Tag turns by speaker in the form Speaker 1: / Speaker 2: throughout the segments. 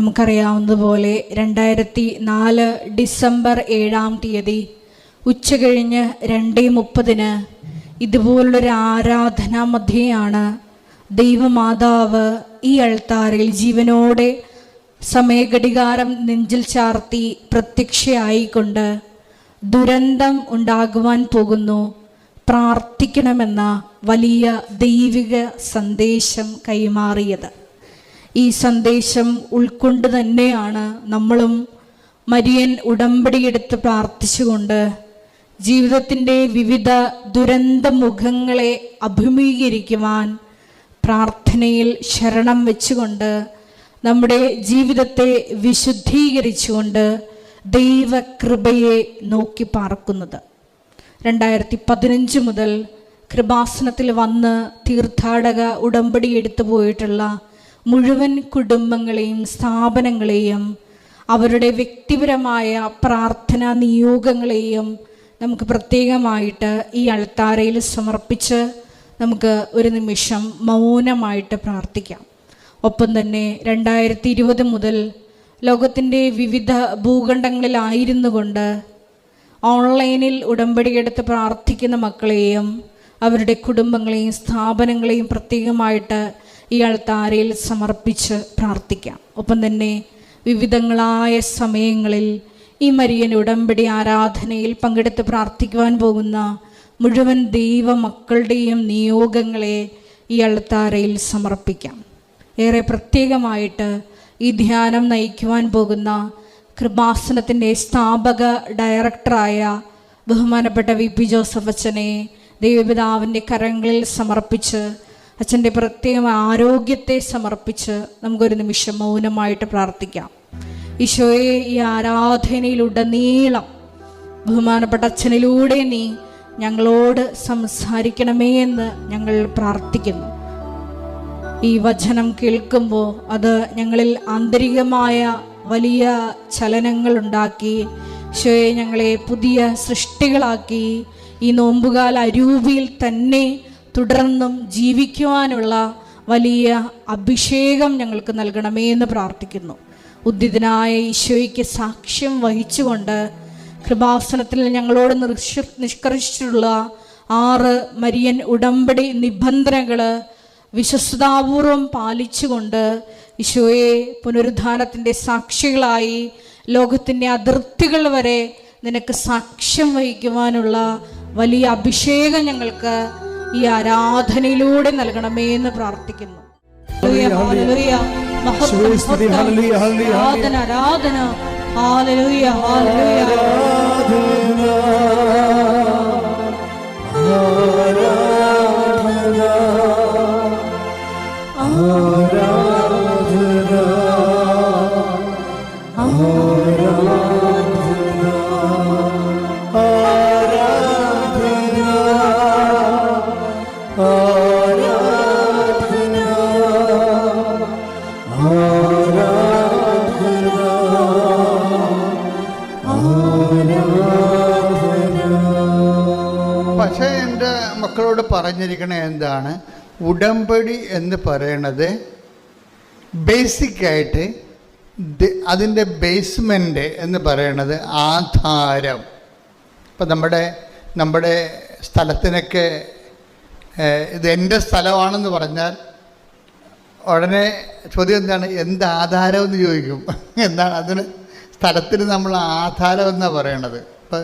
Speaker 1: നമുക്കറിയാവുന്നതുപോലെ രണ്ടായിരത്തി നാല് ഡിസംബർ ഏഴാം തീയതി ഉച്ചകഴിഞ്ഞ് രണ്ടേ മുപ്പതിന് ഇതുപോലുള്ളൊരു ആരാധനാ മധ്യയാണ് ദൈവമാതാവ് ഈ അൾത്താറിൽ ജീവനോടെ സമയഘടികാരം നെഞ്ചിൽ ചാർത്തി പ്രത്യക്ഷയായിക്കൊണ്ട് ദുരന്തം ഉണ്ടാകുവാൻ പോകുന്നു. പ്രാർത്ഥിക്കണമെന്ന വലിയ ദൈവിക സന്ദേശം കൈമാറിയത്. ഈ സന്ദേശം ഉൾക്കൊണ്ട് തന്നെയാണ് നമ്മളും മരിയൻ ഉടമ്പടിയെടുത്ത് പ്രാർത്ഥിച്ചുകൊണ്ട് ജീവിതത്തിന്റെ വിവിധ ദുരന്ത മുഖങ്ങളെ അഭിമുഖീകരിക്കുവാൻ പ്രാർത്ഥനയിൽ ശരണം വെച്ചുകൊണ്ട് നമ്മുടെ ജീവിതത്തെ വിശുദ്ധീകരിച്ചുകൊണ്ട് ദൈവകൃപയെ നോക്കി പാർക്കുന്നത്. രണ്ടായിരത്തി പതിനഞ്ച് മുതൽ കൃപാസനത്തിൽ വന്ന് തീർത്ഥാടക ഉടമ്പടി എടുത്തു പോയിട്ടുള്ള മുഴുവൻ കുടുംബങ്ങളെയും സ്ഥാപനങ്ങളെയും അവരുടെ വ്യക്തിപരമായ പ്രാർത്ഥനാ നിയോഗങ്ങളെയും നമുക്ക് പ്രത്യേകമായിട്ട് ഈ അൾത്താരയിൽ സമർപ്പിച്ച് നമുക്ക് ഒരു നിമിഷം മൗനമായിട്ട് പ്രാർത്ഥിക്കാം. ഒപ്പം തന്നെ രണ്ടായിരത്തി ഇരുപത് മുതൽ ലോകത്തിന്റെ വിവിധ ഭൂഖണ്ഡങ്ങളിലായിരുന്നു കൊണ്ട് ഓൺലൈനിൽ ഉടമ്പടിയെടുത്ത് പ്രാർത്ഥിക്കുന്ന മക്കളെയും അവരുടെ കുടുംബങ്ങളെയും സ്ഥാപനങ്ങളെയും പ്രത്യേകമായിട്ട് ഈ അൾത്താരയിൽ സമർപ്പിച്ച് പ്രാർത്ഥിക്കാം. ഒപ്പം തന്നെ വിവിധങ്ങളായ സമയങ്ങളിൽ ഈ മരിയൻ ഉടമ്പടി ആരാധനയിൽ പങ്കെടുത്ത് പ്രാർത്ഥിക്കുവാൻ പോകുന്ന മുഴുവൻ ദൈവ മക്കളുടെയും നിയോഗങ്ങളെ ഈ അൾത്താരയിൽ സമർപ്പിക്കാം. ഏറെ പ്രത്യേകമായിട്ട് ഈ ധ്യാനം നയിക്കുവാൻ പോകുന്ന കൃപാസനത്തിന്റെ സ്ഥാപക ഡയറക്ടറായ ബഹുമാനപ്പെട്ട വി പി ജോസഫ് അച്ഛനെ ദൈവപിതാവിന്റെ കരങ്ങളിൽ സമർപ്പിച്ച് അച്ഛന്റെ പ്രത്യേക ആരോഗ്യത്തെ സമർപ്പിച്ച് നമുക്കൊരു നിമിഷം മൗനമായിട്ട് പ്രാർത്ഥിക്കാം. ഈശോയെ ഈ ആരാധനയിലുടനീളം ബഹുമാനപ്പെട്ട അച്ഛനിലൂടെ നീ ഞങ്ങളോട് സംസാരിക്കണമേ എന്ന് ഞങ്ങൾ പ്രാർത്ഥിക്കുന്നു. ഈ വചനം കേൾക്കുമ്പോൾ അത് ഞങ്ങളിൽ ആന്തരികമായ വലിയ ചലനങ്ങൾ ഉണ്ടാക്കി ഈശോയെ ഞങ്ങളെ പുതിയ സൃഷ്ടികളാക്കി ഈ നോമ്പുകാല അരൂപിയിൽ തന്നെ തുടർന്നും ജീവിക്കുവാനുള്ള വലിയ അഭിഷേകം ഞങ്ങൾക്ക് നൽകണമേ എന്ന് പ്രാർത്ഥിക്കുന്നു. ഉദ്ധിതനായ ഈശോയ്ക്ക് സാക്ഷ്യം വഹിച്ചുകൊണ്ട് കൃപാസനത്തിൽ ഞങ്ങളോട് നിർഷ നിഷ്കർഷിച്ചിട്ടുള്ള ആറ് മരിയൻ ഉടമ്പടി നിബന്ധനകൾ വിശ്വസ്താപൂർവം പാലിച്ചുകൊണ്ട് ഈശോയെ പുനരുദ്ധാനത്തിന്റെ സാക്ഷികളായി ലോകത്തിന്റെ അതിർത്തികൾ വരെ നിനക്ക് സാക്ഷ്യം വഹിക്കുവാനുള്ള വലിയ അഭിഷേകം ഞങ്ങൾക്ക് ഈ ആരാധനയിലൂടെ നൽകണമേ എന്ന് പ്രാർത്ഥിക്കുന്നു. ആരാധന ആരാധന. ഹാലലൂയ ഹാലലൂയ
Speaker 2: പക്ഷേ പറഞ്ഞിരിക്കണ എന്താണ്? ഉടമ്പടി എന്ന് പറയണത് ബേസിക്കായിട്ട് അതിന്റെ ബേസ്മെന്റ് എന്ന് പറയണത് ആധാരം. ഇപ്പം നമ്മുടെ നമ്മുടെ സ്ഥലത്തിനൊക്കെ ഇത് എന്റെ സ്ഥലമാണെന്ന് പറഞ്ഞാൽ ഉടനെ ചോദ്യം എന്താണ്? എന്ത് ആധാരം എന്ന് ചോദിക്കും. എന്താണ് അതിന് സ്ഥലത്തിന് നമ്മൾ ആധാരം എന്നാണ് പറയണത്? ഇപ്പം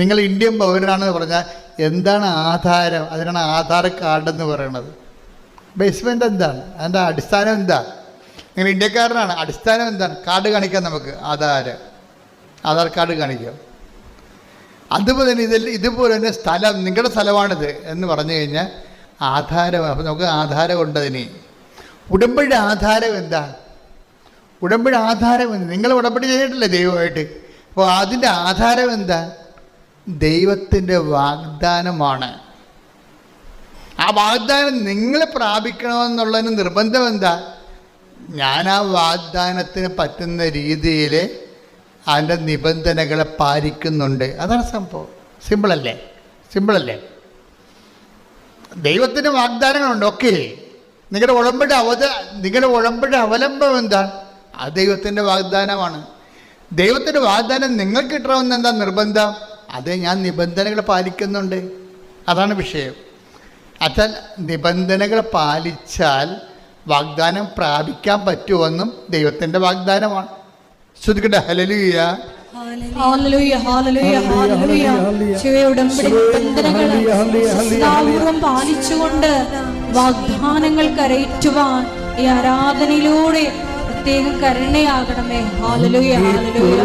Speaker 2: നിങ്ങൾ ഇന്ത്യൻ പൗരനാണെന്ന് പറഞ്ഞാൽ എന്താണ് ആധാരം? അതിനാണ് ആധാർ കാർഡ് എന്ന് പറയണത്. ബേസ്മെന്റ് എന്താണ്? അതിന്റെ അടിസ്ഥാനം എന്താ നിങ്ങൾ ഇന്ത്യക്കാരനാണ്. അടിസ്ഥാനം എന്താണ്? കാർഡ് കാണിക്കാം നമുക്ക്. ആധാരം ആധാർ കാർഡ് കാണിക്കാം. അതുപോലെ തന്നെ ഇതിൽ ഇതുപോലെ തന്നെ സ്ഥലം നിങ്ങളുടെ സ്ഥലമാണിത് എന്ന് പറഞ്ഞു കഴിഞ്ഞാൽ ആധാരം. അപ്പം നമുക്ക് ആധാരം ഉണ്ടതിന് ഉടമ്പടി ആധാരം എന്താ? ഉടമ്പടി ആധാരം നിങ്ങൾ ഉടമ്പടി ചെയ്തിട്ടില്ലേ ദൈവമായിട്ട്? അപ്പോൾ അതിന്റെ ആധാരം എന്താ? ദൈവത്തിന്റെ വാഗ്ദാനമാണ്. ആ വാഗ്ദാനം നിങ്ങൾ പ്രാപിക്കണമെന്നുള്ളതിന് നിർബന്ധം എന്താ? ഞാൻ ആ വാഗ്ദാനത്തിന് പറ്റുന്ന രീതിയിൽ അതിന്റെ നിബന്ധനകളെ പാലിക്കുന്നുണ്ട്. അതാണ് സംഭവം. സിമ്പിളല്ലേ സിമ്പിളല്ലേ ദൈവത്തിന് വാഗ്ദാനങ്ങളുണ്ട്. ഓക്കെ നിങ്ങളുടെ ഉടമ്പടി അവത നിങ്ങളുടെ ഉടമ്പടി അവലംബം എന്താണ് ആ ദൈവത്തിന്റെ വാഗ്ദാനമാണ്. ദൈവത്തിന്റെ വാഗ്ദാനം നിങ്ങൾക്ക് കിട്ടണമെന്ന് എന്താ നിർബന്ധം? അത് ഞാൻ നിബന്ധനകൾ പാലിക്കുന്നുണ്ട്. അതാണ് വിഷയം. അച്ഛാൽ നിബന്ധനകൾ പാലിച്ചാൽ വാഗ്ദാനം പ്രാപിക്കാൻ പറ്റുമെന്നും ദൈവത്തിന്റെ വാഗ്ദാനമാണ്. ശ്രുതിക്കട്ടെ
Speaker 1: ഹലലുയ്യ പാലിച്ചുകൊണ്ട് വാഗ്ദാനങ്ങൾ കരയറ്റുവാൻ ഈ ആരാധനയിലൂടെ പ്രത്യേകം കരുണയാകണമേ. ഹാലലൂയ ഹാലലൂയ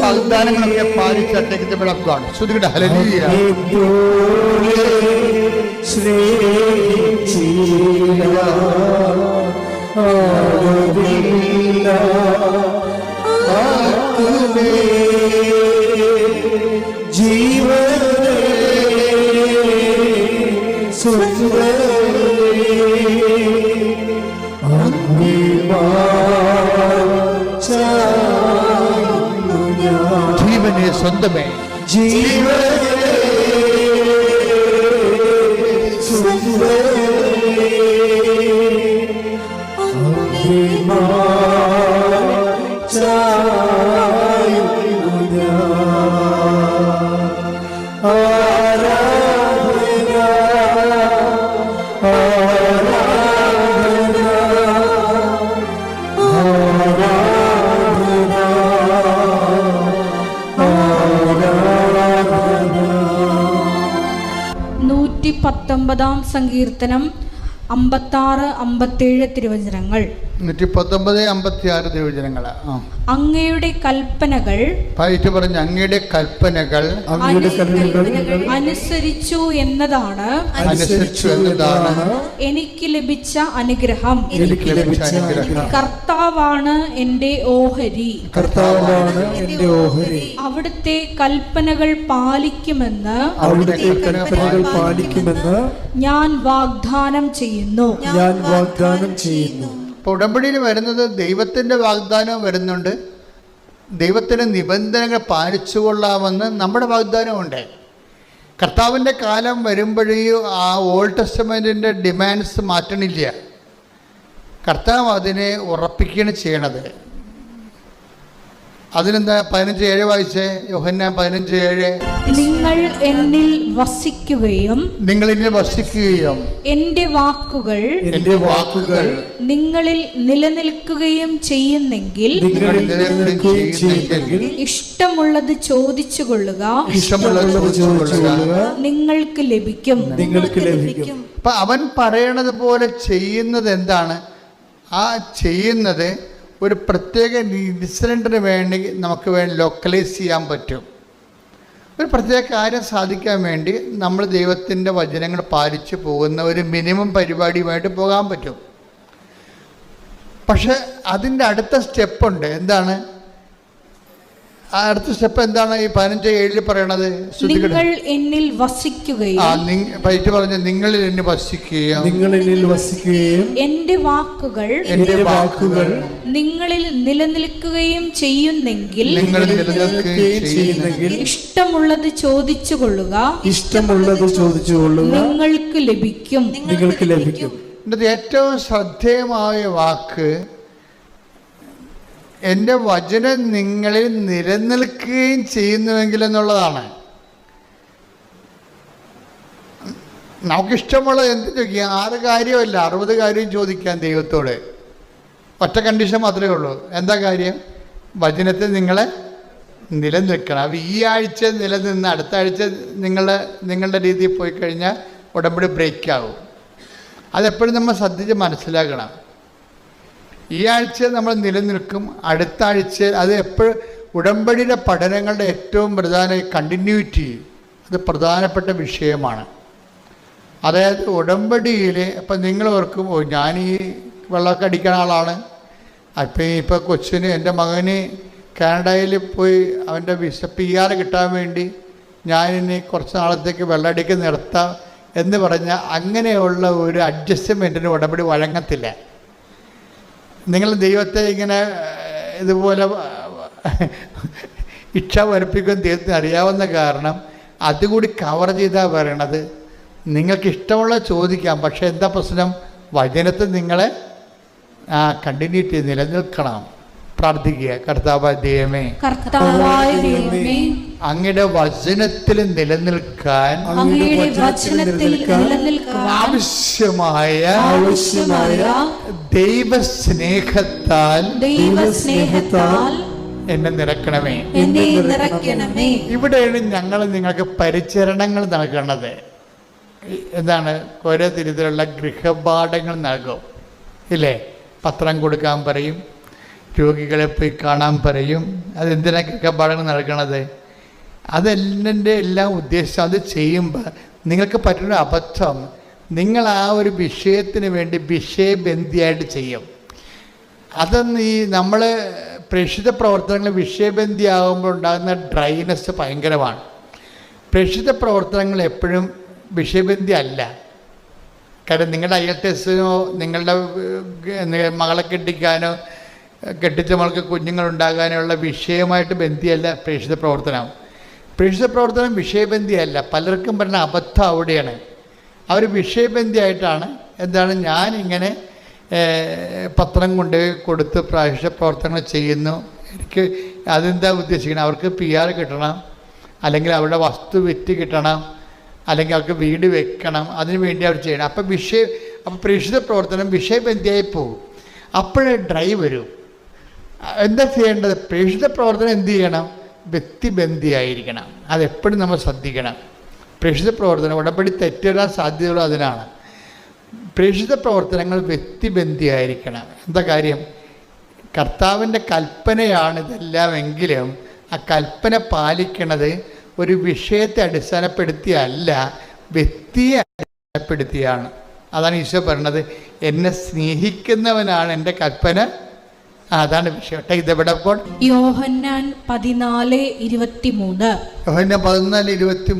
Speaker 2: വാഗ്ദാനങ്ങളൊക്കെ പാലിച്ച് ടേക്ക് വിളക്കാണ് ശ്രുതിക്കട്ടെ ഹലലുയ ജീവനെ സ്വന്തമേ.
Speaker 1: നൂറ്റി പത്തൊമ്പതാം സങ്കീർത്തനം അമ്പത്താറ് അമ്പത്തേഴ് തിരുവചനങ്ങൾ.
Speaker 2: നൂറ്റി പത്തൊമ്പത് അമ്പത്തി ആറ് തിരുവചനങ്ങൾ
Speaker 1: അങ്ങയുടെ കൽപ്പനകൾ
Speaker 2: പായിട്ട് പറഞ്ഞ അങ്ങയുടെ കൽപ്പനകൾ
Speaker 3: അങ്ങയുടെ കൽപ്പനകൾ
Speaker 1: അനുസരിച്ചു എന്നതാണ്.
Speaker 2: അനുസരിച്ചു എന്നതാണ്.
Speaker 1: എനിക്ക് ലഭിച്ച അനുഗ്രഹം.
Speaker 3: എനിക്ക് ലഭിച്ച അനുഗ്രഹം.
Speaker 1: കർത്താവാണ് എന്റെ ഓഹരി.
Speaker 3: കർത്താവാണ് എന്റെ ഓഹരി.
Speaker 1: അവിടുത്തെ കൽപ്പനകൾ പാലിക്കുമെന്ന്
Speaker 3: അവിടുത്തെ കൽപ്പനകൾ പാലിക്കുമെന്ന്
Speaker 1: ഞാൻ വാഗ്ദാനം ചെയ്യുന്നു.
Speaker 3: ഞാൻ വാഗ്ദാനം ചെയ്യുന്നു.
Speaker 2: അപ്പോൾ ഉടമ്പടിയിൽ വരുന്നത് ദൈവത്തിന്റെ വാഗ്ദാനം വരുന്നുണ്ട്. ദൈവത്തിന്റെ നിബന്ധനകൾ പാലിച്ചു കൊള്ളാമെന്ന് നമ്മുടെ വാഗ്ദാനമുണ്ട്. കർത്താവിന്റെ കാലം വരുമ്പോഴേ ആ ഓൾഡ് ടെസ്റ്റമെന്റിന്റെ ഡിമാൻഡ്സ് മാറ്റണില്ല. കർത്താവ് അതിനെ ഉറപ്പിക്കുകയാണ് ചെയ്യണത്. അതിനെന്താ പതിനഞ്ച് ഏഴ് വായിച്ചേ? യോഹന്നാൻ പതിനഞ്ച് ഏഴ്.
Speaker 1: നിങ്ങൾ എന്നിൽ വസിക്കുകയും
Speaker 2: നിങ്ങൾ എന്നിൽ വസിക്കുകയും
Speaker 1: എന്റെ വാക്കുകൾ
Speaker 3: എന്റെ വാക്കുകൾ
Speaker 1: നിങ്ങളിൽ നിലനിൽക്കുകയും ചെയ്യുന്നെങ്കിൽ ഇഷ്ടമുള്ളത് ചോദിച്ചു കൊള്ളുക.
Speaker 2: ഇഷ്ടമുള്ളത്
Speaker 1: നിങ്ങൾക്ക് ലഭിക്കും.
Speaker 3: നിങ്ങൾക്ക് ലഭിക്കും.
Speaker 2: അപ്പൊ അവൻ പറയണത് പോലെ ചെയ്യുന്നത് എന്താണ്? ആ ചെയ്യുന്നത് ഒരു പ്രത്യേക ഇൻസിഡന്റിന് വേണ്ടി നമുക്ക് വേണ്ടി ലോക്കലൈസ് ചെയ്യാൻ പറ്റും. ഒരു പ്രത്യേക കാര്യം സാധിക്കാൻ വേണ്ടി നമ്മൾ ദൈവത്തിന്റെ വചനങ്ങൾ പാലിച്ച് പോകുന്ന ഒരു മിനിമം പരിപാടിയുമായിട്ട് പോകാൻ പറ്റും. പക്ഷെ അതിന്റെ അടുത്ത സ്റ്റെപ്പുണ്ട് എന്താണ്? അടുത്ത സ്റ്റെപ്പ് എന്താണ് ഈ പതിനഞ്ച് ഏഴിൽ പറയണത്?
Speaker 1: നിങ്ങൾ എന്നിൽ വസിക്കുകയും
Speaker 2: പൈറ്റ് പറഞ്ഞ നിങ്ങളിൽ എന്നെ വസിക്കുകയും.
Speaker 3: നിങ്ങൾ എന്നിൽ വസിക്കുകയും
Speaker 1: എന്റെ വാക്കുകൾ
Speaker 3: എന്റെ വാക്കുകൾ
Speaker 1: നിങ്ങളിൽ നിലനിൽക്കുകയും ചെയ്യുന്നെങ്കിൽ
Speaker 2: നിങ്ങൾ നിലനിൽക്കുകയും ചെയ്യുന്നെങ്കിൽ
Speaker 1: ഇഷ്ടമുള്ളത് ചോദിച്ചു കൊള്ളുക
Speaker 3: ഇഷ്ടമുള്ളത് ചോദിച്ചു കൊള്ളുക
Speaker 1: നിങ്ങൾക്ക് ലഭിക്കും.
Speaker 3: നിങ്ങൾക്ക് ലഭിക്കും.
Speaker 2: ഏറ്റവും ശ്രദ്ധേയമായ വാക്ക് എന്റെ വചനം നിങ്ങളിൽ നിലനിൽക്കുകയും ചെയ്യുന്നുവെങ്കിൽ എന്നുള്ളതാണ് നമുക്കിഷ്ടമുള്ളത് എന്ത് ചോദിക്കാം? ആറ് കാര്യമല്ല അറുപത് കാര്യം ചോദിക്കാം ദൈവത്തോട്. ഒറ്റ കണ്ടീഷൻ മാത്രമേ ഉള്ളൂ. എന്താ കാര്യം? വചനത്തെ നിങ്ങളെ നിലനിൽക്കണം. അപ്പോൾ ഈ ആഴ്ച നിലനിന്ന് അടുത്ത ആഴ്ച നിങ്ങളുടെ നിങ്ങളുടെ രീതിയിൽ പോയി കഴിഞ്ഞാൽ ഉടമ്പടി ബ്രേക്ക് ആവും. അതെപ്പോഴും നമ്മൾ ശ്രദ്ധിച്ച് മനസ്സിലാക്കണം. ഈ ആഴ്ച നമ്മൾ നിലനിൽക്കും. അടുത്ത ആഴ്ച അത് എപ്പോഴും ഉടമ്പടിയുടെ പഠനങ്ങളുടെ ഏറ്റവും പ്രധാന കണ്ടിന്യൂറ്റി അത് പ്രധാനപ്പെട്ട വിഷയമാണ്. അതായത് ഉടമ്പടിയിൽ ഇപ്പം നിങ്ങൾ ഓർക്കും ഓ ഞാൻ ഈ വെള്ളമൊക്കെ അടിക്കുന്ന ആളാണ്. അപ്പം ഇപ്പോൾ കൊച്ചിന് എന്റെ മകന് കാനഡയിൽ പോയി അവന്റെ വിസ പി ആർ കിട്ടാൻ വേണ്ടി ഞാൻ ഇനി കുറച്ച് നാളത്തേക്ക് വെള്ളമടിക്ക് നിർത്താം എന്ന് പറഞ്ഞാൽ അങ്ങനെയുള്ള ഒരു അഡ്ജസ്റ്റ്മെന്റിന് ഉടമ്പടി വഴങ്ങത്തില്ല. നിങ്ങൾ ദൈവത്തെ ഇങ്ങനെ ഇതുപോലെ ഇച്ഛ വരപ്പിക്കും ദൈവത്തിന് അറിയാവുന്ന കാരണം അതുകൂടി കവർ ചെയ്താൽ പറയണത്. നിങ്ങൾക്ക് ഇഷ്ടമുള്ള ചോദിക്കാം പക്ഷേ എന്താ പ്രശ്നം? വചനത്തിൽ നിങ്ങളെ കണ്ടിന്യൂ ചെയ്ത് നിലനിൽക്കണം. പ്രാർത്ഥിക്കുക. കർത്താവ് ദൈവമേ
Speaker 1: കർത്താവായ ദൈവമേ
Speaker 2: അങ്ങയുടെ വചനത്തിൽ നിലനിൽക്കാൻ
Speaker 1: അങ്ങയുടെ വചനത്തിൽ നിലനിൽക്കാൻ
Speaker 2: ആവശ്യമായ
Speaker 3: ആവശ്യമായ
Speaker 2: ദൈവസ്നേഹത്താൽ
Speaker 1: ദൈവസ്നേഹത്താൽ
Speaker 2: എന്നെ നിറക്കണമേ
Speaker 1: എന്നെ നിറയ്ക്കണമേ.
Speaker 2: ഇവിടെയാണ് ഞങ്ങൾ നിങ്ങൾക്ക് പരിചരണങ്ങൾ നൽകേണ്ടത് എന്താണ്? ഓരോ തരത്തിലുള്ള ഗൃഹപാഠങ്ങൾ നൽകും. ഇല്ലേ? പത്രം കൊടുക്കാൻ പറയും. രോഗികളെ പോയി കാണാൻ പറയും. അതെന്തിനൊക്കെ ഗൃഹപാഠങ്ങൾ നൽകണത്? അതെന്നെ എല്ലാ ഉദ്ദേശം. അത് ചെയ്യുമ്പോൾ നിങ്ങൾക്ക് പറ്റുന്ന അബദ്ധം. നിങ്ങൾ ആ ഒരു വിഷയത്തിന് വേണ്ടി വിഷയബന്ധിയായിട്ട് ചെയ്യും. അതൊന്ന് ഈ നമ്മൾ പ്രേക്ഷിത പ്രവർത്തനങ്ങൾ വിഷയബന്ധിയാകുമ്പോൾ ഉണ്ടാകുന്ന ഡ്രൈനെസ് ഭയങ്കരമാണ്. പ്രേക്ഷിത പ്രവർത്തനങ്ങൾ എപ്പോഴും വിഷയബന്ധി അല്ല. കാരണം നിങ്ങളുടെ ഐ എൽ ടെസ്സിനോ നിങ്ങളുടെ മകളെ കെട്ടിക്കാനോ കെട്ടിച്ച മകൾക്ക് കുഞ്ഞുങ്ങളുണ്ടാകാനോ ഉള്ള വിഷയമായിട്ട് ബന്ധിയല്ല പ്രേക്ഷിത പ്രവർത്തനം. പ്രേക്ഷിത പ്രവർത്തനം വിഷയബന്ധിയല്ല. പലർക്കും പറഞ്ഞ അബദ്ധം അവിടെയാണ്. അവർ വിഷയബന്ധിയായിട്ടാണ്. എന്താണ് ഞാൻ ഇങ്ങനെ പത്രം കൊണ്ട് കൊടുത്ത് പ്രാവശ്യ പ്രവർത്തനങ്ങൾ ചെയ്യുന്നു. എനിക്ക് അതെന്താ ഉദ്ദേശിക്കുന്നത് അവർക്ക് പി ആർ കിട്ടണം. അല്ലെങ്കിൽ അവരുടെ വസ്തു വിറ്റ് കിട്ടണം. അല്ലെങ്കിൽ അവർക്ക് വീട് വെക്കണം. അതിനു വേണ്ടി അവർ ചെയ്യണം. അപ്പം വിഷയ അപ്പം പ്രേക്ഷിത പ്രവർത്തനം വിഷയബന്ധിയായി പോകും അപ്പോഴേ ഡ്രൈവ് വരും. എന്താ ചെയ്യേണ്ടത്? പ്രേക്ഷിത പ്രവർത്തനം എന്ത് ചെയ്യണം? വ്യക്തിബന്ധിയായിരിക്കണം. അതെപ്പോഴും നമ്മൾ ശ്രദ്ധിക്കണം. പ്രേക്ഷിത പ്രവർത്തനം ഉടമ്പടി തെറ്റിടാൻ സാധ്യതയുള്ള അതിനാണ്. പ്രേക്ഷിത പ്രവർത്തനങ്ങൾ വ്യക്തിബന്ധിയായിരിക്കണം. എന്താ കാര്യം? കർത്താവിന്റെ കൽപ്പനയാണ് ഇതെല്ലാമെങ്കിലും ആ കൽപ്പന പാലിക്കണത് ഒരു വിഷയത്തെ അടിസ്ഥാനപ്പെടുത്തിയല്ല വ്യക്തിയെ അടിസ്ഥാനപ്പെടുത്തിയാണ്. അതാണ് ഈശോ പറഞ്ഞത് എന്നെ സ്നേഹിക്കുന്നവനാണ് എന്റെ കൽപ്പന അതാണ് വിഷയം.
Speaker 1: യോഹന്നാൻ പതിനാല് ഇരുപത്തിമൂന്ന്.
Speaker 2: യോഹന്ന പതിനാല് ഇരുപത്തി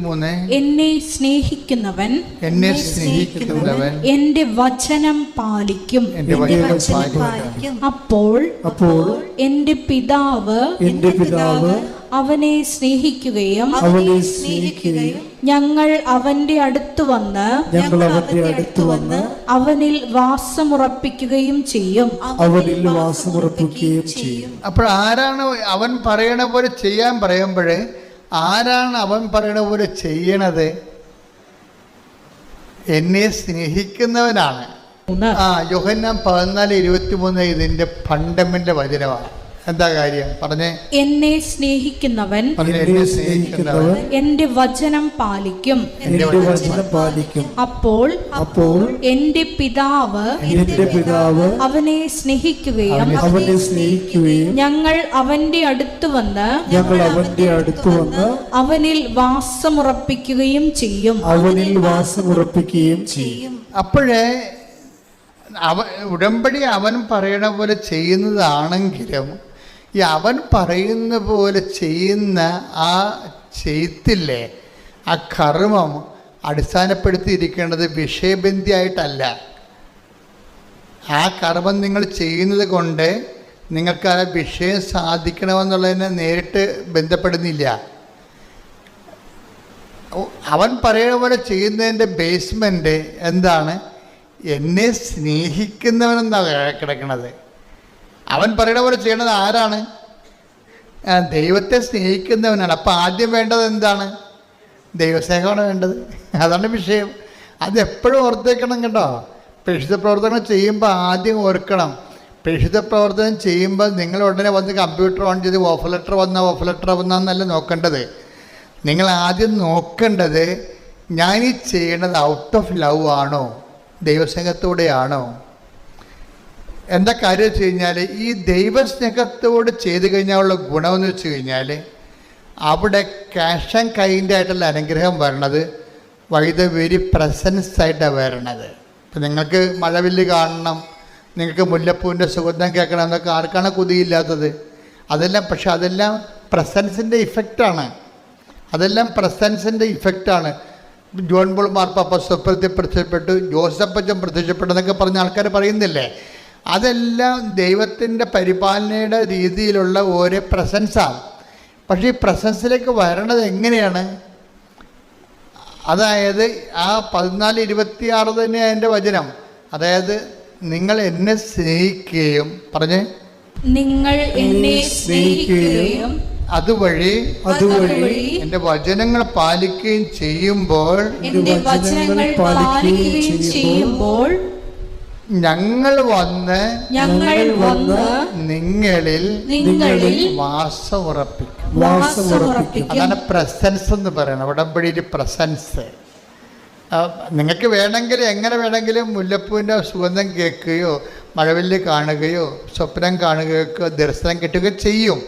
Speaker 1: എന്നെ സ്നേഹിക്കുന്നവൻ
Speaker 2: എന്നെ സ്നേഹിക്കുന്നവൻ
Speaker 1: എന്റെ വചനം പാലിക്കും.
Speaker 2: എന്റെ വചനം പാലിക്കും.
Speaker 1: അപ്പോൾ
Speaker 3: അപ്പോൾ
Speaker 1: എന്റെ പിതാവ്
Speaker 3: എന്റെ പിതാവ്
Speaker 1: അവനെ സ്നേഹിക്കുകയും
Speaker 3: അവനെ സ്നേഹിക്കുകയും
Speaker 1: ഞങ്ങൾ അവന്റെ അടുത്ത് വന്ന്
Speaker 3: ഞങ്ങൾ അവന്റെ അടുത്ത് വന്ന്
Speaker 1: അവനിൽ വാസമുറപ്പിക്കുകയും ചെയ്യും.
Speaker 3: അവനിൽ വാസമുറപ്പിക്കുകയും ചെയ്യും.
Speaker 2: അപ്പോൾ ആരാണ് അവൻ പറയണ പോലെ ചെയ്യാൻ പറയുമ്പോഴേ ആരാണ് അവൻ പറയണ പോലെ ചെയ്യണത്? എന്നെ സ്നേഹിക്കുന്നവനാണ്. ആ യോഹന്നാൻ പതിനാല് ഇരുപത്തി മൂന്ന് ഇതിന്റെ ഫണ്ടമെന്റ് വചനമാണ്. എന്താ കാര്യം? പറഞ്ഞേ.
Speaker 1: എന്നെ സ്നേഹിക്കുന്നവൻ
Speaker 3: എന്നെ സ്നേഹിക്കുന്നവൻ
Speaker 1: എന്റെ വചനം പാലിക്കും.
Speaker 3: എന്റെ വചനം പാലിക്കും.
Speaker 1: അപ്പോൾ
Speaker 3: അപ്പോൾ
Speaker 1: എന്റെ പിതാവ്
Speaker 3: എന്റെ പിതാവ്
Speaker 1: അവനെ സ്നേഹിക്കുകയും
Speaker 3: അവനെ സ്നേഹിക്കുകയും
Speaker 1: ഞങ്ങൾ അവന്റെ അടുത്ത് വന്ന്
Speaker 3: ഞങ്ങൾ അവന്റെ അടുത്ത് വന്ന്
Speaker 1: അവനിൽ വാസമുറപ്പിക്കുകയും ചെയ്യും.
Speaker 3: അവനിൽ വാസമുറപ്പിക്കുകയും ചെയ്യും.
Speaker 2: അപ്പോഴേ അവ ഉടമ്പടി അവൻ പറയണ പോലെ ചെയ്യുന്നതാണെങ്കിലും ഈ അവൻ പറയുന്ന പോലെ ചെയ്യുന്ന ആ ചെയ്തില്ലേ ആ കർമ്മം അടിസ്ഥാനപ്പെടുത്തിയിരിക്കേണ്ടത് വിഷയബന്ധിയായിട്ടല്ല. ആ കർമ്മം നിങ്ങൾ ചെയ്യുന്നത് കൊണ്ട് നിങ്ങൾക്ക് ആ വിഷയം സാധിക്കണമെന്നുള്ളതിനെ നേരിട്ട് ബന്ധപ്പെടുന്നില്ല. അവൻ പറയുന്ന പോലെ ചെയ്യുന്നതിന്റെ ബേസ്മെന്റ് എന്താണ്? എന്നെ സ്നേഹിക്കുന്നവനെന്നാണ് കിടക്കുന്നത് അവൻ പറയണ പോലെ ചെയ്യണത് ആരാണ്? ദൈവത്തെ സ്നേഹിക്കുന്നവനാണ്. അപ്പം ആദ്യം വേണ്ടത് എന്താണ്? ദൈവസ്നേഹമാണ് വേണ്ടത്. അതാണ് വിഷയം. അത് എപ്പോഴും ഓർത്തേക്കണം കേട്ടോ. പ്രേക്ഷിത പ്രവർത്തനം ചെയ്യുമ്പോൾ ആദ്യം ഓർക്കണം. പ്രേക്ഷിത പ്രവർത്തനം ചെയ്യുമ്പോൾ നിങ്ങൾ ഉടനെ വന്ന് കമ്പ്യൂട്ടർ ഓൺ ചെയ്ത് ഓഫ് ലെറ്റർ വന്ന ഓഫ് ലെറ്റർ വന്നല്ല നോക്കേണ്ടത്. നിങ്ങൾ ആദ്യം നോക്കേണ്ടത് ഞാൻ ഈ ചെയ്യണത് ഔട്ട് ഓഫ് ലവ് ആണോ? ദൈവസ്നേഹത്തോടെയാണോ? എന്താ കാര്യം വെച്ച് കഴിഞ്ഞാൽ ഈ ദൈവസ്നേഹത്തോട് ചെയ്തു കഴിഞ്ഞാലുള്ള ഗുണമെന്ന് വെച്ച് കഴിഞ്ഞാൽ അവിടെ ക്യാഷ് ആൻഡ് കൈൻഡ് ആയിട്ടുള്ള അനുഗ്രഹം വരണത് വൈ ദ വെരി പ്രസൻസ് ആയിട്ടാണ് വരണത്. ഇപ്പം നിങ്ങൾക്ക് മഴവില്ല് കാണണം നിങ്ങൾക്ക് മുല്ലപ്പൂവിന്റെ സുഗന്ധം കേൾക്കണം എന്നൊക്കെ ആർക്കാണ് കൊതിയില്ലാത്തത്? അതെല്ലാം പക്ഷെ അതെല്ലാം പ്രസൻസിന്റെ ഇഫക്റ്റാണ് അതെല്ലാം പ്രസൻസിന്റെ ഇഫക്റ്റാണ് ജോൺ ബോൾ മാർപ്പാപ്പ സ്വപ്നത്തിൽ പ്രത്യക്ഷപ്പെട്ടു ജോസഫച്ചൻ പ്രത്യക്ഷപ്പെട്ടു എന്നൊക്കെ പറഞ്ഞ ആൾക്കാർ പറയുന്നില്ലേ? അതെല്ലാം ദൈവത്തിന്റെ പരിപാലനയുടെ രീതിയിലുള്ള ഓരോ പ്രസൻസാണ് പക്ഷേ ഈ പ്രസൻസിലേക്ക് വരണത് എങ്ങനെയാണ്? അതായത് ആ പതിനാല് ഇരുപത്തിയാറ് തന്നെ അതിന്റെ വചനം. അതായത് നിങ്ങൾ എന്നെ സ്നേഹിക്കുകയും പറഞ്ഞേ?
Speaker 1: നിങ്ങൾ എന്നെ സ്നേഹിക്കുകയും
Speaker 2: അതുവഴി
Speaker 3: അതുവഴി
Speaker 2: എന്റെ വചനങ്ങൾ പാലിക്കുകയും ചെയ്യുമ്പോൾ
Speaker 1: എന്റെ വചനങ്ങൾ പാലിക്കുകയും ചെയ്യുമ്പോൾ
Speaker 2: ഞങ്ങൾ വന്ന്
Speaker 1: ഞങ്ങൾ വന്ന്
Speaker 2: നിങ്ങളിൽ
Speaker 1: നിങ്ങളിൽ
Speaker 2: വാസമുറപ്പിക്കും.
Speaker 1: വാസമുറപ്പിക്കും.
Speaker 2: അതാണ് പ്രസൻസ് എന്ന് പറയുന്നത്. ഉടമ്പടിയിൽ പ്രസൻസ് നിങ്ങൾക്ക് വേണമെങ്കിൽ എങ്ങനെ വേണമെങ്കിലും മുല്ലപ്പൂവിന്റെ സുഗന്ധം കേൾക്കുകയോ മഴവില്ല് കാണുകയോ സ്വപ്നം കാണുകയോ ദർശനം കിട്ടുകയോ ചെയ്യും.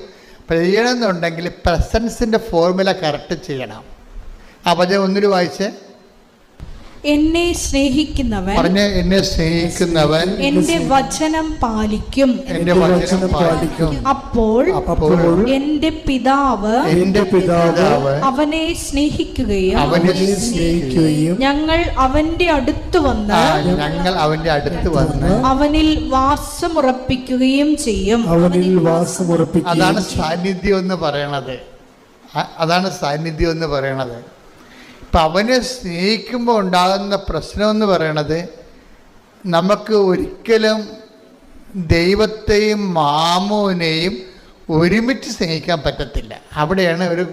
Speaker 2: ചെയ്യണമെന്നുണ്ടെങ്കിൽ പ്രസൻസിന്റെ ഫോർമുല കറക്റ്റ് ചെയ്യണം. അപ്പോൾ ഒന്നിൽ വായിച്ച്.
Speaker 1: എന്നെ സ്നേഹിക്കുന്നവൻ
Speaker 2: പറഞ്ഞ എന്നെ സ്നേഹിക്കുന്നവൻ
Speaker 1: എന്റെ വചനം പാലിക്കും.
Speaker 2: എന്റെ വചനം പാലിക്കും.
Speaker 1: അപ്പോൾ
Speaker 2: അപ്പോൾ
Speaker 1: എന്റെ പിതാവ്
Speaker 3: എന്റെ പിതാവ്
Speaker 1: അവനെ സ്നേഹിക്കുകയും
Speaker 2: അവനെ
Speaker 3: അവനെ സ്നേഹിക്കുകയും
Speaker 1: ഞങ്ങൾ അവന്റെ അടുത്ത് വന്ന്
Speaker 2: ഞങ്ങൾ അവന്റെ അടുത്ത് വന്ന്
Speaker 1: അവനിൽ വാസമുറപ്പിക്കുകയും ചെയ്യും.
Speaker 3: അവനിൽ വാസമുറപ്പിക്കുകയും
Speaker 2: അതാണ് സാന്നിധ്യം എന്ന് പറയണത്. അതാണ് സാന്നിധ്യം എന്ന് പറയണത്. ഇപ്പം അവനെ സ്നേഹിക്കുമ്പോൾ ഉണ്ടാകുന്ന പ്രശ്നം എന്ന് പറയണത് നമുക്ക് ഒരിക്കലും ദൈവത്തെയും മാമോനെയും ഒരുമിച്ച് സ്നേഹിക്കാൻ പറ്റത്തില്ല. അവിടെയാണ് ഒരു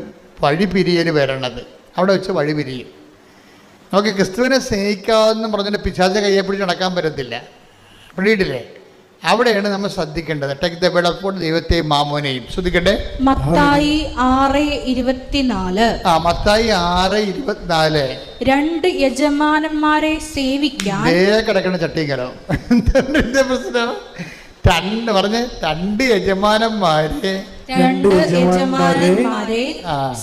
Speaker 2: വഴിപിരിയൽ വരണത്. അവിടെ വെച്ച് വഴിപിരിയും നമുക്ക് ക്രിസ്തുവിനെ സ്നേഹിക്കാമെന്ന് പറഞ്ഞിട്ട് പിശാച കയ്യെ പിടിച്ച് നടക്കാൻ പറ്റത്തില്ല. പിടിയിട്ടില്ലേ? അവിടെയാണ് നമ്മൾ ശ്രദ്ധിക്കേണ്ടത്. ടെക് ദ ബേഡ് ഓഫ് ദൈവത്തെയും മാമോനെയും ശ്രദ്ധിക്കട്ടെ
Speaker 1: മത്തായി ആറ് ഇരുപത്തിനാല്.
Speaker 2: ആ മത്തായി ആറ് ഇരുപത്തിനാല്.
Speaker 1: രണ്ട് യജമാനന്മാരെ സേവിക്കാൻ
Speaker 2: കിടക്കണ ചട്ടിങ്കലോ എന്താണ് ഇതിന്റെ പ്രശ്നം? രണ്ട് പറഞ്ഞ് രണ്ട് യജമാനന്മാരെ
Speaker 1: രണ്ട് യജമാനന്മാരെ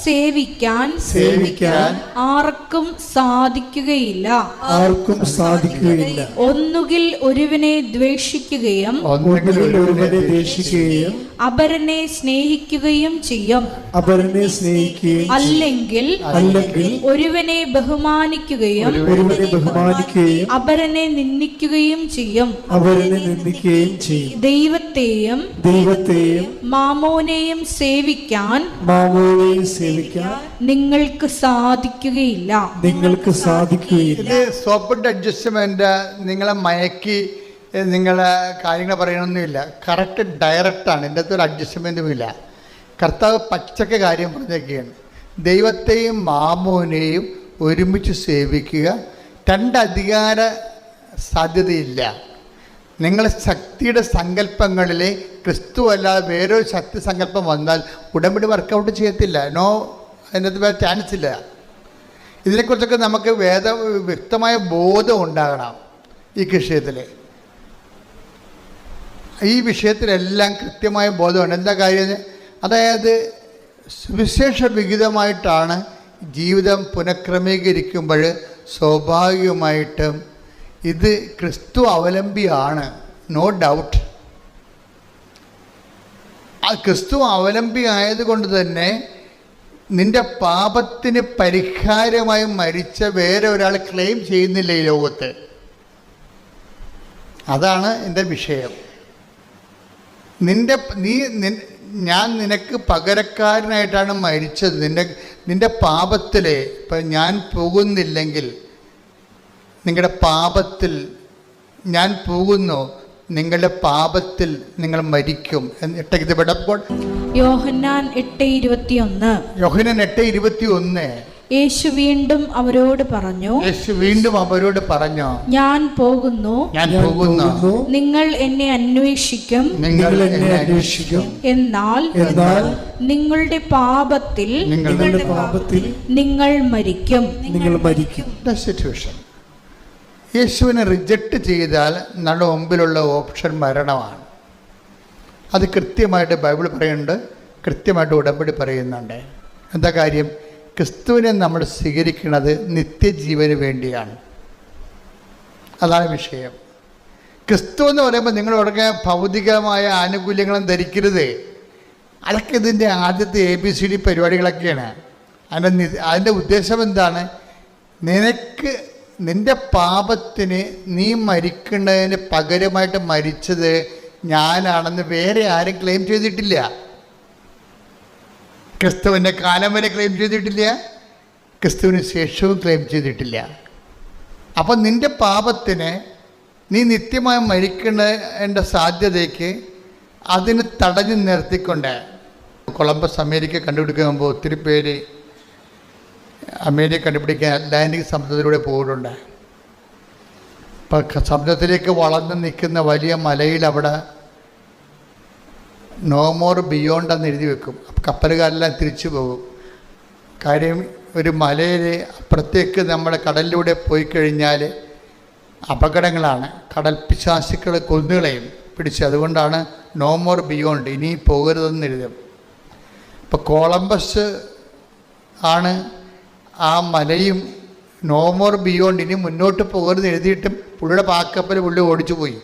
Speaker 1: സേവിക്കാൻ
Speaker 2: സേവിക്കാൻ
Speaker 1: ആർക്കും സാധിക്കുകയില്ല.
Speaker 3: ആർക്കും സാധിക്കുകയില്ല.
Speaker 1: ഒന്നുകിൽ ഒരുവനെ ദ്വേഷിക്കുകയും
Speaker 2: ഒന്നുകിൽ
Speaker 3: ഒരുവനെ ദ്വേഷിക്കുകയും
Speaker 1: അപരനെ സ്നേഹിക്കുകയും ചെയ്യും.
Speaker 3: അപരനെ സ്നേഹിക്കുകയും
Speaker 1: അല്ലെങ്കിൽ
Speaker 3: അല്ലെങ്കിൽ
Speaker 1: ഒരുവനെ ബഹുമാനിക്കുകയും
Speaker 3: ഒരുവനെ ബഹുമാനിക്കുകയും
Speaker 1: അപരനെ നിന്ദിക്കുകയും ചെയ്യും.
Speaker 3: അവരനെ നിന്ദിക്കുകയും ചെയ്യും.
Speaker 1: ദൈവത്തെയും
Speaker 3: ദൈവത്തെയും
Speaker 1: മാമോനെയും സേവിക്കാൻ
Speaker 3: മാമോനെയും സേവിക്കാൻ
Speaker 1: നിങ്ങൾക്ക് സാധിക്കുകയില്ല.
Speaker 3: നിങ്ങൾക്ക് സാധിക്കുകയില്ല.
Speaker 2: സോപ്പിട്ട് അഡ്ജസ്റ്റ്മെന്റ് നിങ്ങളെ മയക്കി നിങ്ങൾ നിങ്ങളെ കാര്യങ്ങൾ പറയണമെന്നില്ല കറക്റ്റ് ഡയറക്റ്റാണ് എന്റെ അകത്ത് ഒരു അഡ്ജസ്റ്റ്മെന്റും ഇല്ല. കർത്താവ് പച്ചക്ക കാര്യം പറഞ്ഞൊക്കെയാണ് ദൈവത്തെയും മാമോനെയും ഒരുമിച്ച് സേവിക്കുക. രണ്ട് അധികാര സാധ്യതയില്ല. നിങ്ങൾ ശക്തിയുടെ സങ്കല്പങ്ങളിൽ ക്രിസ്തു അല്ലാതെ വേറൊരു ശക്തി സങ്കല്പം വന്നാൽ ഉടമ്പടി വർക്കൗട്ട് ചെയ്യത്തില്ല. നോ അതിനകത്ത് വേറെ ചാൻസ് ഇല്ല. ഇതിനെക്കുറിച്ചൊക്കെ നമുക്ക് വേദ വ്യക്തമായ ബോധം ഉണ്ടാകണം ഈ വിഷയത്തിൽ ഈ വിഷയത്തിലെല്ലാം കൃത്യമായ ബോധമുണ്ട് എന്താ കാര്യം? അതായത് സുവിശേഷ വിഹിതമായിട്ടാണ് ജീവിതം പുനഃക്രമീകരിക്കുമ്പോൾ സ്വാഭാവികമായിട്ടും ഇത് ക്രിസ്തു അവലംബിയാണ് നോ ഡൗട്ട് ആ ക്രിസ്തു അവലംബി ആയതുകൊണ്ട് തന്നെ നിന്റെ പാപത്തിന് പരിഹാരമായി മരിച്ച വേറെ ഒരാൾ ക്ലെയിം ചെയ്യുന്നില്ല ഈ ലോകത്ത്. അതാണ് എന്റെ വിഷയം. നിന്റെ നീ ഞാൻ നിനക്ക് പകരക്കാരനായിട്ടാണ് മരിച്ചത്. നിന്റെ നിന്റെ പാപത്തിലെ ഇപ്പം ഞാൻ പോകുന്നില്ലെങ്കിൽ നിങ്ങളുടെ പാപത്തിൽ ഞാൻ പോകുന്നു നിങ്ങളുടെ പാപത്തിൽ നിങ്ങൾ മരിക്കും.
Speaker 1: യോഹന്നാൻ എട്ട് ഇരുപത്തിയൊന്ന്.
Speaker 2: യോഹനൻ എട്ട് ഇരുപത്തി ഒന്ന്
Speaker 1: യേശു വീണ്ടും അവരോട് പറഞ്ഞു
Speaker 2: യേശു വീണ്ടും അവരോട് പറഞ്ഞു
Speaker 1: ഞാൻ പോകുന്നു
Speaker 2: ഞാൻ പോകുന്നു.
Speaker 1: നിങ്ങൾ എന്നെ അന്വേഷിക്കും.
Speaker 2: നിങ്ങൾ
Speaker 3: എന്നെ അന്വേഷിക്കും.
Speaker 1: എന്നാൽ
Speaker 3: എന്നാൽ
Speaker 1: നിങ്ങളുടെ പാപത്തിൽ
Speaker 2: നിങ്ങളുടെ
Speaker 3: നിങ്ങളുടെ പാപത്തിൽ
Speaker 1: നിങ്ങൾ മരിക്കും.
Speaker 3: നിങ്ങൾ മരിക്കും.
Speaker 2: സിറ്റുവേഷൻ യേശുവിനെ റിജക്റ്റ് ചെയ്താൽ നമ്മുടെ മുമ്പിലുള്ള ഓപ്ഷൻ മരണമാണ്. അത് കൃത്യമായിട്ട് ബൈബിൾ പറയുന്നുണ്ട് കൃത്യമായിട്ട് ഉടമ്പടി പറയുന്നുണ്ട്. എന്താ കാര്യം? ക്രിസ്തുവിനെ നമ്മൾ സ്വീകരിക്കുന്നത് നിത്യജീവന് വേണ്ടിയാണ്. അതാണ് വിഷയം. ക്രിസ്തു എന്ന് പറയുമ്പോൾ നിങ്ങൾ ഉടനെ ഭൗതികമായ ആനുകൂല്യങ്ങളും ധരിക്കരുത്. അതൊക്കെ ഇതിന്റെ ആദ്യത്തെ എ ബി സി ഡി പരിപാടികളൊക്കെയാണ്. അതിന്റെ അതിന്റെ ഉദ്ദേശം എന്താണ്? നിനക്ക് നിന്റെ പാപത്തിന് നീ മരിക്കുന്നതിന് പകരമായിട്ട് മരിച്ചത് ഞാനാണെന്ന് വേറെ ആരും ക്ലെയിം ചെയ്തിട്ടില്ല. ക്രിസ്തുവിന്റെ കാലം വരെ ക്ലെയിം ചെയ്തിട്ടില്ല. ക്രിസ്തുവിന് ശേഷവും ക്ലെയിം ചെയ്തിട്ടില്ല. അപ്പം നിന്റെ പാപത്തിന് നീ നിത്യമായി മരിക്കേണ്ട സാധ്യതയ്ക്ക് അതിന് തടഞ്ഞു നിർത്തിക്കൊണ്ട് കൊളംബസ് അമേരിക്ക കണ്ടുപിടിക്കുമ്പോൾ ഒത്തിരി പേര് അമേരിക്ക കണ്ടുപിടിക്കാൻ അറ്റ്ലാന്റിക് സമുദ്രത്തിലൂടെ പോയിട്ടുണ്ട്. ഇപ്പം സമുദ്രത്തിലേക്ക് വളർന്നു നിൽക്കുന്ന വലിയ മലയിൽ അവിടെ നോ മോർ ബിയോണ്ട് എന്ന് എഴുതി വെക്കും. അപ്പം കപ്പലുകാരെല്ലാം തിരിച്ചു പോകും. കാര്യം ഒരു മലയിൽ അപ്പുറത്തേക്ക് നമ്മുടെ കടലിലൂടെ പോയി കഴിഞ്ഞാൽ അപകടങ്ങളാണ്. കടൽ പിശാസുക്കൾ കൊന്നുകളെയും പിടിച്ച്. അതുകൊണ്ടാണ് നോ മോർ ബിയോണ്ട് ഇനി പോകരുതെന്ന് എഴുതും അപ്പോൾ കോളംബസ് ആണ് ആ മലയും നോ മോർ ബിയോണ്ട് ഇനി മുന്നോട്ട് പോകരുത് എഴുതിയിട്ടും പുള്ളിയുടെ പാക്കപ്പൽ പുള്ളി ഓടിച്ചു പോയി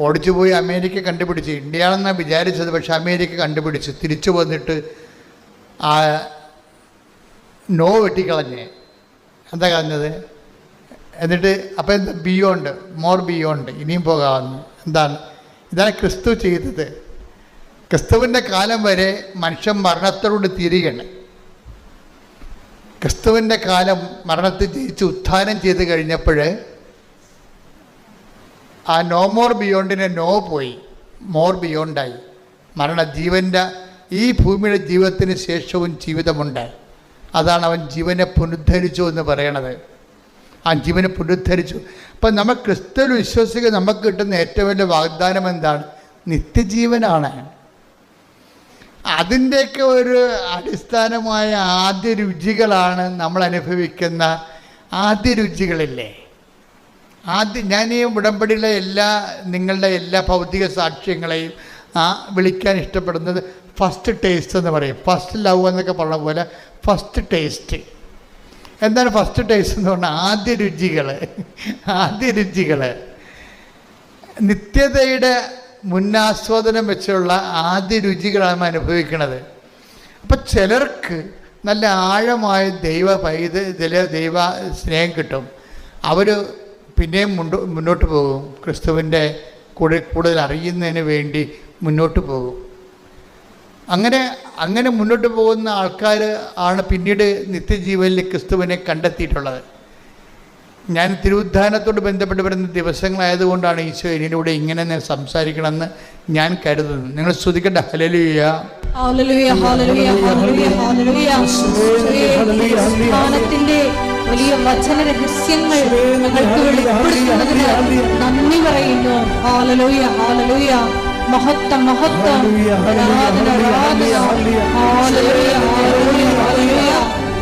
Speaker 2: ഓടിച്ചു പോയി അമേരിക്ക കണ്ടുപിടിച്ച്. ഇന്ത്യയാണെന്നാണ് വിചാരിച്ചത് പക്ഷേ അമേരിക്ക കണ്ടുപിടിച്ച്. തിരിച്ചു വന്നിട്ട് ആ നോ വെട്ടിക്കളഞ്ഞ്. എന്താ കളഞ്ഞത്? എന്നിട്ട് അപ്പം എന്താ? ബിയോണ്ട് മോർ ബിയോണ്ട് ഇനിയും പോകാമെന്ന്. എന്താണ്? ഇതാണ് ക്രിസ്തു ചെയ്തത്. ക്രിസ്തുവിന്റെ കാലം വരെ മനുഷ്യൻ മരണത്തോട് തീരുകയാണ് ക്രിസ്തുവിന്റെ കാലം മരണത്തിൽ ജയിച്ച് ഉത്ഥാനം ചെയ്ത് കഴിഞ്ഞപ്പോൾ ആ നോ മോർ ബിയോണ്ടിനെ നോ പോയി. മോർ ബിയോണ്ടായി മരണ ജീവന്റെ ഈ ഭൂമിയുടെ ജീവിതത്തിന് ശേഷവും ജീവിതമുണ്ട്. അതാണ് അവൻ ജീവനെ പുനരുദ്ധരിച്ചു എന്ന് പറയണത്. ആ ജീവനെ പുനരുദ്ധരിച്ചു. അപ്പം നമ്മൾ ക്രിസ്തുവിൽ വിശ്വസിക്കുക നമുക്ക് കിട്ടുന്ന ഏറ്റവും വലിയ വാഗ്ദാനം എന്താണ്? നിത്യജീവനാണ്. അതിന്റെയൊക്കെ ഒരു അടിസ്ഥാനമായ ആദ്യ രുചികളാണ് നമ്മൾ അനുഭവിക്കുന്ന ആദ്യ രുചികളില്ലേ? ആദ്യം ഞാൻ ഈ ഉടമ്പടിയിലെ എല്ലാ നിങ്ങളുടെ എല്ലാ ഭൗതിക സാക്ഷ്യങ്ങളെയും ആ വിളിക്കാൻ ഇഷ്ടപ്പെടുന്നത് ഫസ്റ്റ് ടേസ്റ്റ് എന്ന് പറയും. ഫസ്റ്റ് ലവ് എന്നൊക്കെ പറഞ്ഞ പോലെ ഫസ്റ്റ് ടേസ്റ്റ് എന്താണ് ഫസ്റ്റ് ടേസ്റ്റ് എന്ന് പറഞ്ഞാൽ ആദ്യ രുചികൾ ആദ്യ രുചികൾ നിത്യതയുടെ മുന്നാസ്വാദനം വെച്ചുള്ള ആദ്യ രുചികളാണ് അനുഭവിക്കുന്നത്. അപ്പം ചിലർക്ക് നല്ല ആഴമായ ദൈവ പൈത ചില ദൈവ സ്നേഹം കിട്ടും. അവർ പിന്നെയും മുണ്ടോ മുന്നോട്ട് പോകും. ക്രിസ്തുവിന്റെ കൂടെ കൂടുതൽ അറിയുന്നതിന് വേണ്ടി മുന്നോട്ട് പോകും. അങ്ങനെ അങ്ങനെ മുന്നോട്ട് പോകുന്ന ആൾക്കാർ ആണ് പിന്നീട് നിത്യജീവനിൽ ക്രിസ്തുവിനെ കണ്ടെത്തിയിട്ടുള്ളത്. ഞാൻ തിരുവുദ്ധാനത്തോട് ബന്ധപ്പെട്ട് വരുന്ന ദിവസങ്ങളായതുകൊണ്ടാണ് ഈശോ എന്നിലൂടെ ഇങ്ങനെ ഞാൻ സംസാരിക്കണമെന്ന് ഞാൻ കരുതുന്നു. നിങ്ങൾ ശ്രദ്ധിക്കേണ്ട ഹലലുയ
Speaker 1: ഹല്ലേലൂയ, ഹല്ലേലൂയ, ഹല്ലേലൂയ, ഹല്ലേലൂയ. യേശുവേ, വലിയ വചന രഹസ്യങ്ങൾ ഞങ്ങൾക്ക് വെളിപ്പെടുത്തുന്നതിന് നന്ദി പറയുന്നു. ഹാലലൂയ ഹാലലൂയ മഹത്വം മഹത്വം. ആരാധന ആരാധന. ഹാലലൂയ ഹാലലൂയ ഹാലലൂയ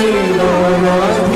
Speaker 3: ഞങ്ങൾ